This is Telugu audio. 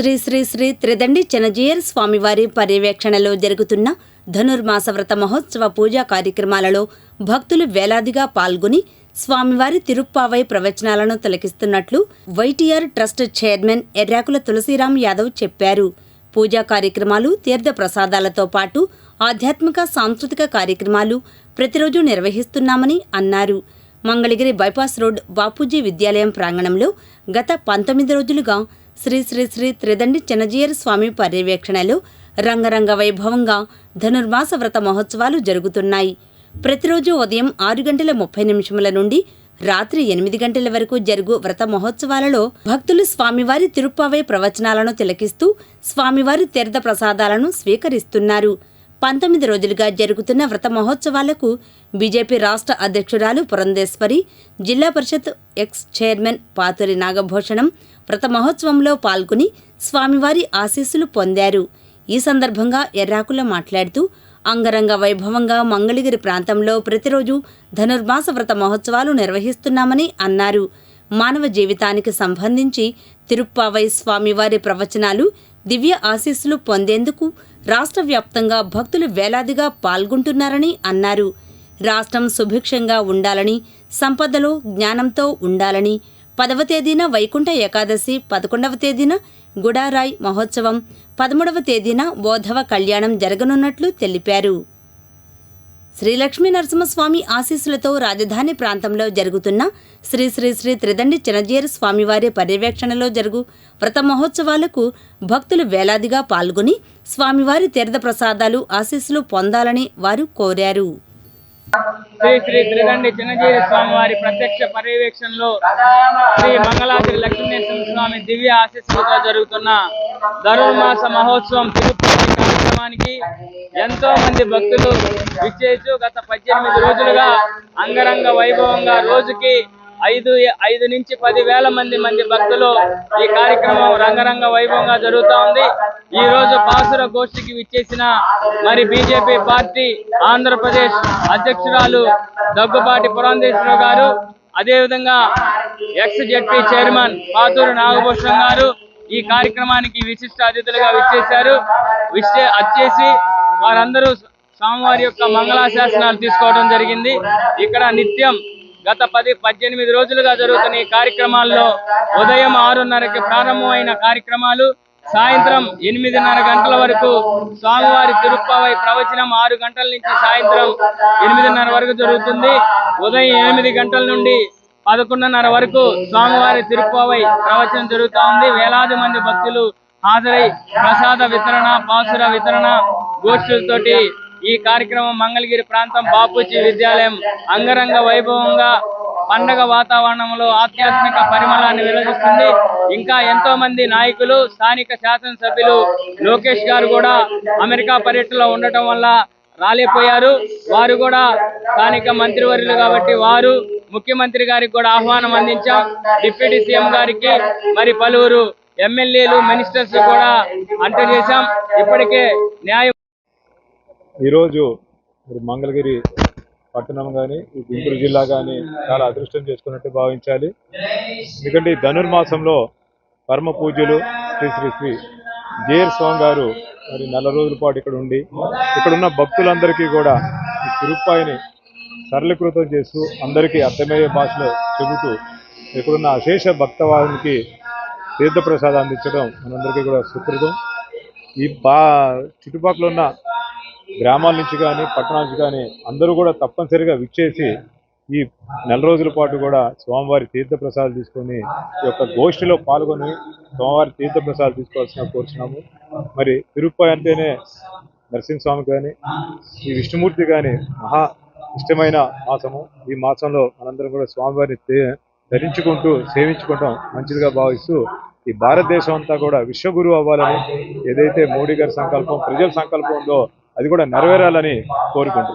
శ్రీ శ్రీ శ్రీ త్రిదండి చెనజీయర్ స్వామివారి పర్యవేక్షణలో జరుగుతున్న ధనుర్మాస వ్రత మహోత్సవ పూజా కార్యక్రమాలలో భక్తులు వేలాదిగా పాల్గొని స్వామివారి తిరుప్పావై ప్రవచనాలను తిలకిస్తున్నట్లు YTR trust chairman Errakula Tulasiram Yadav చెప్పారు. పూజా కార్యక్రమాలు తీర్థ ప్రసాదాలతో పాటు ఆధ్యాత్మిక సాంస్కృతిక కార్యక్రమాలు ప్రతిరోజు నిర్వహిస్తున్నామని అన్నారు. మంగళగిరి బైపాస్ రోడ్ బాపూజీ విద్యాలయం ప్రాంగణంలో గత పంతొమ్మిది రోజులుగా శ్రీ శ్రీ శ్రీ త్రిదండి చిన్నజీయర్ స్వామి పర్యవేక్షణలో రంగరంగ వైభవంగా ధనుర్మాస వ్రత మహోత్సవాలు జరుగుతున్నాయి. ప్రతిరోజు ఉదయం ఆరు గంటల ముప్పై నిమిషముల నుండి రాత్రి ఎనిమిది గంటల వరకు జరుగు వ్రత మహోత్సవాలలో భక్తులు స్వామివారి తిరుప్పావై ప్రవచనాలను తిలకిస్తూ స్వామివారి తీర్థ ప్రసాదాలను స్వీకరిస్తున్నారు. పంతొమ్మిది రోజులుగా జరుగుతున్న వ్రత మహోత్సవాలకు బీజేపీ రాష్ట్ర అధ్యక్షురాలు పురంధేశ్వరి జిల్లా పరిషత్ ఎక్స్ చైర్మన్ పాతురి నాగభూషణం వ్రత మహోత్సవంలో పాల్గొని స్వామివారి ఆశీస్సులు పొందారు. ఈ సందర్భంగా ఎర్రాకుల మాట్లాడుతూ అంగరంగ వైభవంగా మంగళగిరి ప్రాంతంలో ప్రతిరోజు ధనుర్మాస వ్రత మహోత్సవాలు నిర్వహిస్తున్నామని అన్నారు. మానవ జీవితానికి సంబంధించి తిరుప్పావై స్వామివారి ప్రవచనాలు దివ్య ఆశీస్సులు పొందేందుకు రాష్ట్ర వ్యాప్తంగా భక్తులు వేలాదిగా పాల్గొంటున్నారని అన్నారు. రాష్ట్రం సుభిక్షంగా ఉండాలని సంపదలో జ్ఞానంతో ఉండాలని పదవ తేదీన వైకుంఠ ఏకాదశి పదకొండవ తేదీన గుడారాయ్ మహోత్సవం పదమూడవ తేదీన బోధవ కళ్యాణం జరగనున్నట్లు తెలిపారు. శ్రీ లక్ష్మీ నరసింహస్వామి ఆశీస్సులతో రాజధాని ప్రాంతంలో జరుగుతున్న శ్రీ శ్రీ శ్రీ త్రిదండి చినజీర స్వామివారి పర్యవేక్షణలో జరుగు వ్రత మహోత్సవాలకు భక్తులు వేలాదిగా పాల్గొని స్వామివారి తీర్థ ప్రసాదాలు ఆశీస్సులు పొందాలని వారు కోరారు. శ్రీ శ్రీ త్రిదండి చిన్నజీవి స్వామి వారి ప్రత్యక్ష పర్యవేక్షణలో శ్రీ మంగళాద్రి లక్ష్మీ స్వామి దివ్య ఆశీస్సులతో జరుగుతున్న ధనుర్మాస మహోత్సవం తిరుపతి కార్యక్రమానికి ఎంతో మంది భక్తులు విచ్చేచ్చు గత పద్దెనిమిది రోజులుగా అంగరంగ వైభవంగా రోజుకి ఐదు ఐదు నుంచి పది వేల మంది మంది భక్తులు ఈ కార్యక్రమం రంగరంగ వైభవంగా జరుగుతూ ఉంది. ఈ రోజు బాసుర గోష్ఠికి విచ్చేసిన మరి బీజేపీ పార్టీ ఆంధ్రప్రదేశ్ అధ్యక్షురాలు దగ్గుబాటి పురంధేశ్వరరావు గారు అదేవిధంగా ex ZP chairman Pathuru Nagabhushanam గారు ఈ కార్యక్రమానికి విశిష్ట అతిథులుగా విచ్చేశారు. విచ్చే వచ్చేసి వారందరూ స్వామివారి యొక్క మంగళాశాసనాలు తీసుకోవడం జరిగింది. ఇక్కడ నిత్యం గత పది పద్దెనిమిది రోజులుగా జరుగుతున్న ఈ కార్యక్రమాల్లో ఉదయం ఆరున్నరకి ప్రారంభమైన కార్యక్రమాలు సాయంత్రం ఎనిమిదిన్నర గంటల వరకు స్వామివారి తిరుప్పవై ప్రవచనం ఆరు గంటల నుంచి సాయంత్రం ఎనిమిదిన్నర వరకు జరుగుతుంది. ఉదయం ఎనిమిది గంటల నుండి పదకొండున్నర వరకు స్వామివారి తిరుప్పావై ప్రవచనం జరుగుతూ ఉంది. వేలాది మంది భక్తులు హాజరై ప్రసాద వితరణ పాసుర వితరణ గోష్ఠులతోటి ఈ కార్యక్రమం మంగళగిరి ప్రాంతం బాపూజీ విద్యాలయం అంగరంగ వైభవంగా పండగ వాతావరణంలో ఆధ్యాత్మిక పరిమళాన్ని వెలగిస్తుంది. ఇంకా ఎంతో మంది నాయకులు స్థానిక శాసనసభ్యులు లోకేష్ గారు కూడా అమెరికా పర్యటనలో ఉండటం వల్ల రాలేపోయారు వారు కూడా స్థానిక మంత్రివర్యులు కాబట్టి వారు ముఖ్యమంత్రి గారికి కూడా ఆహ్వానం అందించాం. డిప్యూటీ సీఎం గారికి మరి పలువురు ఎమ్మెల్యేలు మినిస్టర్స్ కూడా అంట చేశాం ఇప్పటికే న్యాయం ఈరోజు మంగళగిరి పట్టణం కానీ గుంటూరు జిల్లా కానీ చాలా అదృష్టం చేసుకున్నట్టు భావించాలి. ఎందుకంటే ఈ ధనుర్మాసంలో పరమ పూజ్యులు శ్రీ శ్రీ శ్రీ జేఆర్ స్వామి గారు మరి నెల రోజుల పాటు ఇక్కడ ఉండి ఇక్కడ ఉన్న భక్తులందరికీ కూడా ఈ తిరుప్పాయిని సరళీకృతం చేస్తూ అందరికీ అర్థమయ్యే భాషలో చెబుతూ ఇక్కడున్న అశేష భక్తవానికి తీర్థప్రసాదం అందించడం మనందరికీ కూడా సుకృతం. ఈ బా చుట్టుపక్కల ఉన్న గ్రామాల నుంచి కానీ పట్టణాల నుంచి కానీ అందరూ కూడా తప్పనిసరిగా విచ్చేసి ఈ నెల రోజుల పాటు కూడా స్వామివారి తీర్థప్రసాదాలు తీసుకొని ఈ యొక్క గోష్ఠిలో పాల్గొని స్వామివారి తీర్థప్రసాదాలు తీసుకోవాల్సిన కోరుచున్నాము. మరి తిరుపతి అంటేనే నరసింహస్వామి కానీ ఈ విష్ణుమూర్తి కానీ మహా ఇష్టమైన మాసము. ఈ మాసంలో మనందరం కూడా స్వామివారిని ధరించుకుంటూ సేవించుకుంటాం. మంచిదిగా భావిస్తూ ఈ భారతదేశం అంతా కూడా విశ్వగురువు అవ్వాలని ఏదైతే మోడీ గారి సంకల్పం ప్రజల సంకల్పం ఉందో అది కూడా నెరవేరాలని కోరుకుంటున్నాం.